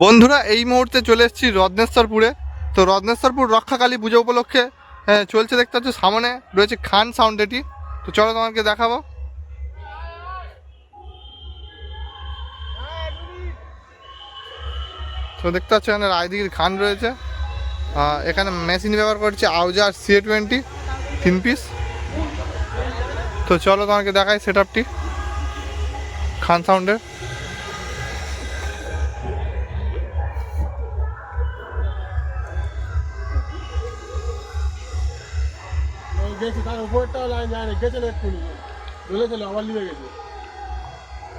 বন্ধুরা এই মুহূর্তে চলে এসেছি রত্নেশ্বরপুরে। তো রত্নেশ্বরপুর রক্ষাকালী পুজো উপলক্ষে হ্যাঁ, চলছে দেখতে পাচ্ছ সামনে রয়েছে খান সাউন্ড এটি। তো চলো তোমাকে দেখাবো। তো দেখতে পাচ্ছ এখানে রায়দিঘির খান রয়েছে। এখানে মেশিন ব্যবহার করছে আউজার সি টোয়েন্টি তিন পিস তো চলো তোমাকে দেখাই সেট আপটি খান সাউন্ডের গেছে না এক্ষুনি বলেছিল আবার লিখে গেছে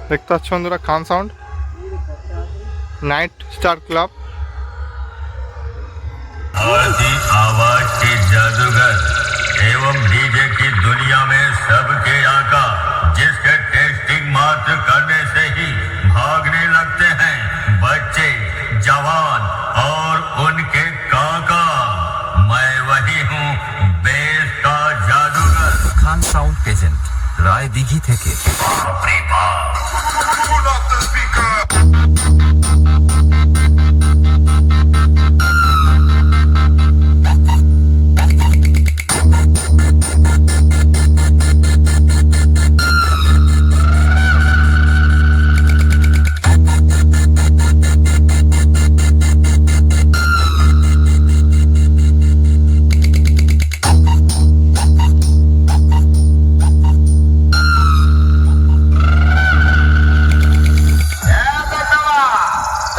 দেখতে পাচ্ছ বন্ধুরা Khan sound night star club आती आवाज के जादूगर एवं डीजे की दुनिया में सबके आका जिसके टेस्टिंग मात्र करने সাউন্ড পেজেন্ট রায় দিঘি থেকে।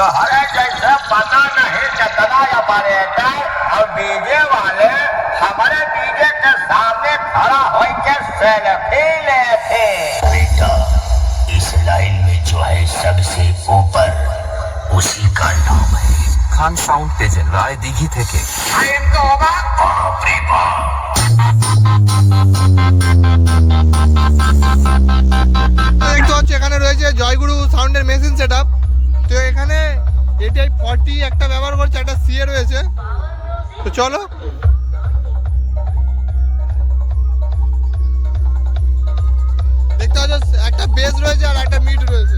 तो हरे जैसे पता नहीं चतना या पर्यटन और बीजे वाले हमारे बीजे के सामने खड़ा होकर सेल्फी लेते बेटा इस लाइन में जो है सबसे ऊपर उसी का नाम है। खान साउंड तेजन राय दीघी थे के? এটাই ফর্টি একটা ব্যবহার করছে, একটা সিএ রয়েছে। তো চলো। দেখতে পাচ্ছ, একটা বেস রয়েছে আর একটা মিড রয়েছে।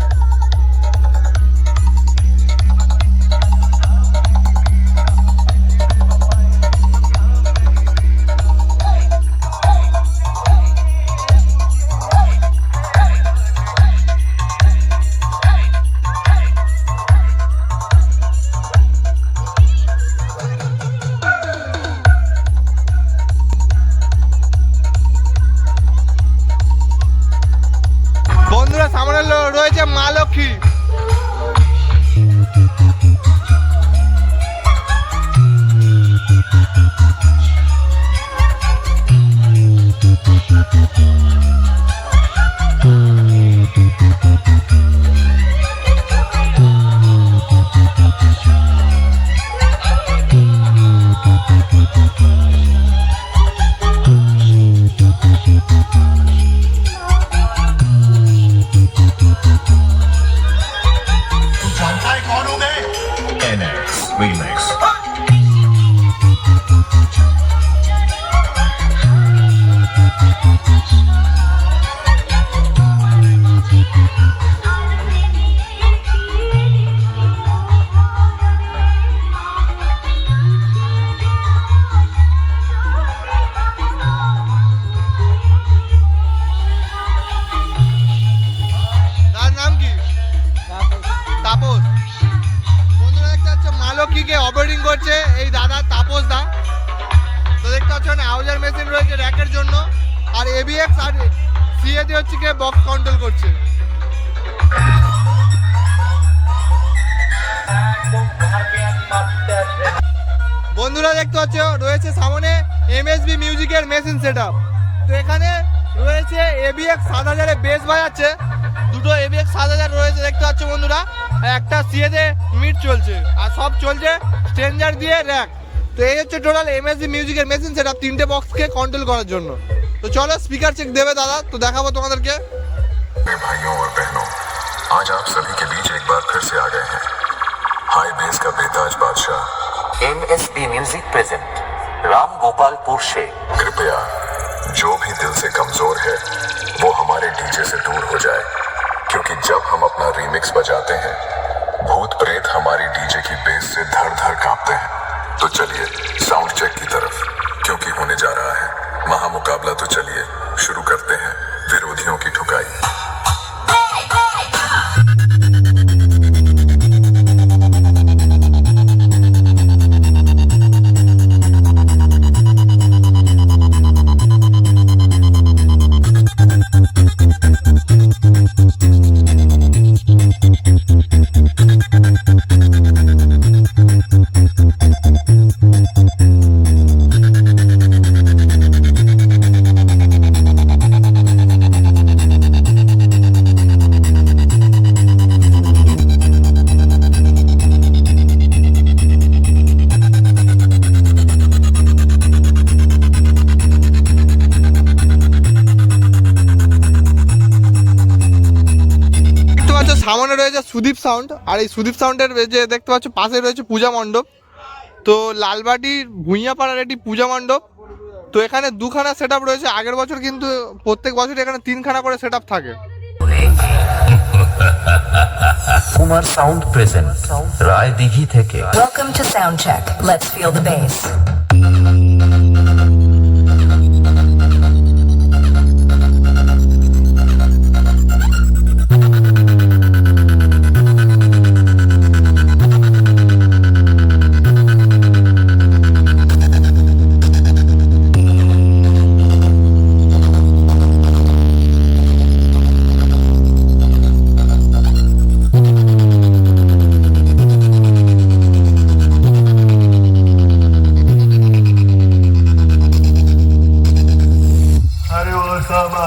এবিএক্স আর সিএ হচ্ছে কি বক্স কন্ট্রোল করছে। বন্ধুরা দেখতে পাচ্ছ, রয়েছে সামনে এমএসবি মিউজিকের মেশিন সেট তো এখানে রয়েছে এবিএক্স সাত হাজারে বেস বাজাচ্ছে দুটো এবিএক্স সাত হাজার রয়েছে, দেখতে পাচ্ছ বন্ধুরা। একটা সিএতে মিট চলছে। আর সব চলছে স্ট্রেঞ্জার দিয়ে র্যাক তো এই হচ্ছে টোটাল এমএসবি মিউজিকের মেশিন সেট তিনটে বক্সকে কন্ট্রোল করার জন্য। तो তো চলো স্পিকার চেক দেবে দাদা তো দেখাবো के भाइयों और बहनों आज आप सभी के बीच एक बार फिर से आ गए हैं। हाई बेस का बेताज बादशाह। M S P music present Ram Gopal पुरशे। कृपया जो भी दिल से कमज़ोर है वो हमारे डीजे से दूर हो जाए। क्योंकि जब हम अपना रीमिक्स बजाते हैं भूत प्रेत हमारी डीजे की बेस से धर धर कांपते हैं। तो चलिए साउंड चेक की तरफ़ क्योंकि होने जा रहा महामुकाबला तो चलिए शुरू करते हैं विरोधियों की ठुकाई। সুদীপ সাউন্ড আর এই সুদীপ সাউন্ডের যে দেখতে পাচ্ছ পাশে রয়েছে পূজা মণ্ডপ। তো লালবাটির ভুঁইয়াপাড়ার একটি পূজা মণ্ডপ। তো এখানে দুখানা সেট রয়েছে। আগের বছর কিন্তু প্রত্যেক বছর এখানে তিনখানা করে সেট থাকে। কুমার সাউন্ড প্রেজেন্ট রায় দিঘি থেকে। Welcome to Soundcheck. Let's feel the bass. अरे वो सामा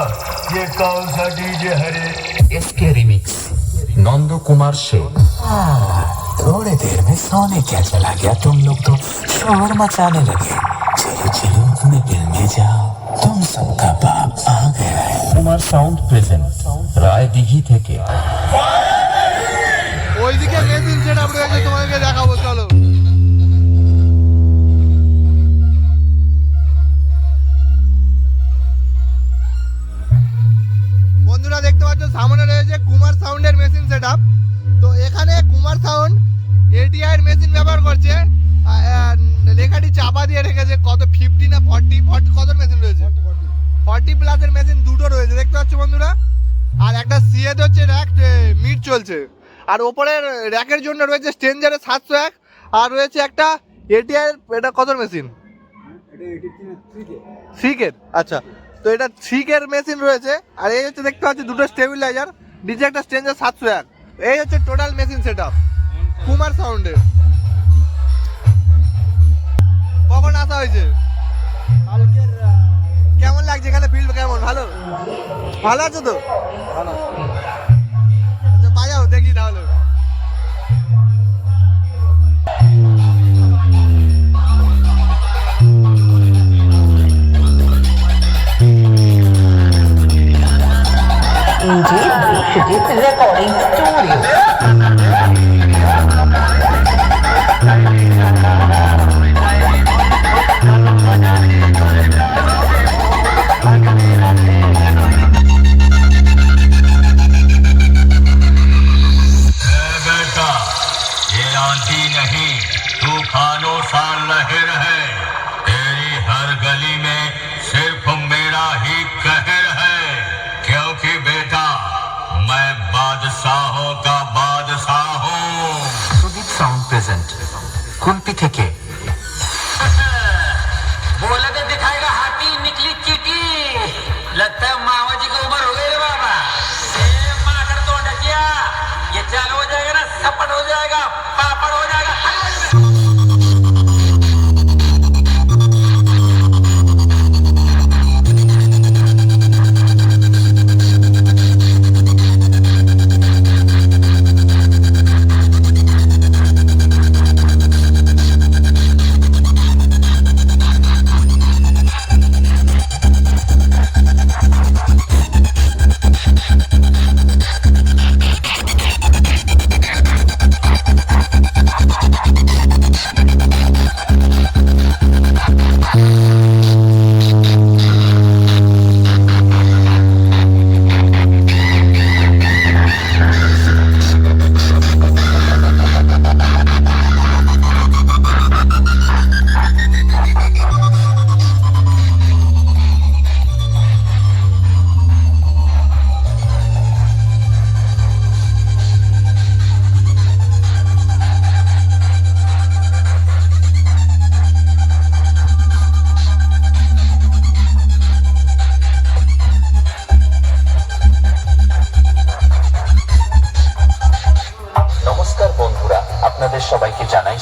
ये कौन सा डीजे हरे इसके रिमिक्स नंदो कुमार से थोड़े देर में सोने क्या चला गया तुम लोग तो शोर मचाने लगे चलो चलो अपने दिल में जाओ तुम सबका बाप आ गया है कुमार साउंड प्रेजेंट राय दिघी থেকে ওইদিকে মেশিন সেট রয়েছে তোমাদেরকে দেখাবো চলো সেট তো এখানে কুমার সাউন্ড এটিআই এর মেশিন ব্যবহার করছে। লেখাটি চাপা দিয়ে রেখেছে কত ফিফটি না ফর্টি ফর্টি কত মেশিন রয়েছে? ফর্টি প্লাসের মেশিন দুটো রয়েছে দেখতে পাচ্ছ বন্ধুরা? আর একটা সিএতে হচ্ছে র্যাক মিট চলছে। আর ওপরের র্যাকের জন্য রয়েছে স্টেঞ্জারের সাতশো এক আর রয়েছে একটা এটিআই এটা কত মেশিন সিকের আচ্ছা। তো এটা সিকের মেশিন রয়েছে। আর এই হচ্ছে দেখতে পাচ্ছি দুটো স্টেবিলাইজার নিচে একটা স্টেঞ্জার সাতশো এক। এই হচ্ছে total machine set up Kumar সাউন্ডের কখন আসা হয়েছে? কেমন লাগছে এখানে ফিল্ড কেমন? ভালো? ভালো আছো তো? আচ্ছা बादशाहों का बादशाह हूँ সুদীপ সাউন্ড প্রেজেন্ট কুলপি থেকে बोला तो दिखाएगा हाथी निकली चीटी लगता है मामा जी की उम्र हो गई रे बाबा ए, माकर तो डकिया ये चालू हो जाएगा ना सपट हो जाएगा पापड़ हो जाएगा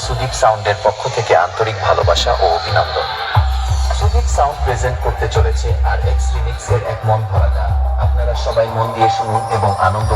সুদীপ সাউন্ডের পক্ষ থেকে আন্তরিক ভালোবাসা ও অভিনন্দন। সুদীপ সাউন্ড প্রেজেন্ট করতে চলেছে আর এক্স রিমিক্সের এক মন ভরা গান। আপনারা সবাই মন দিয়ে শুনুন এবং আনন্দ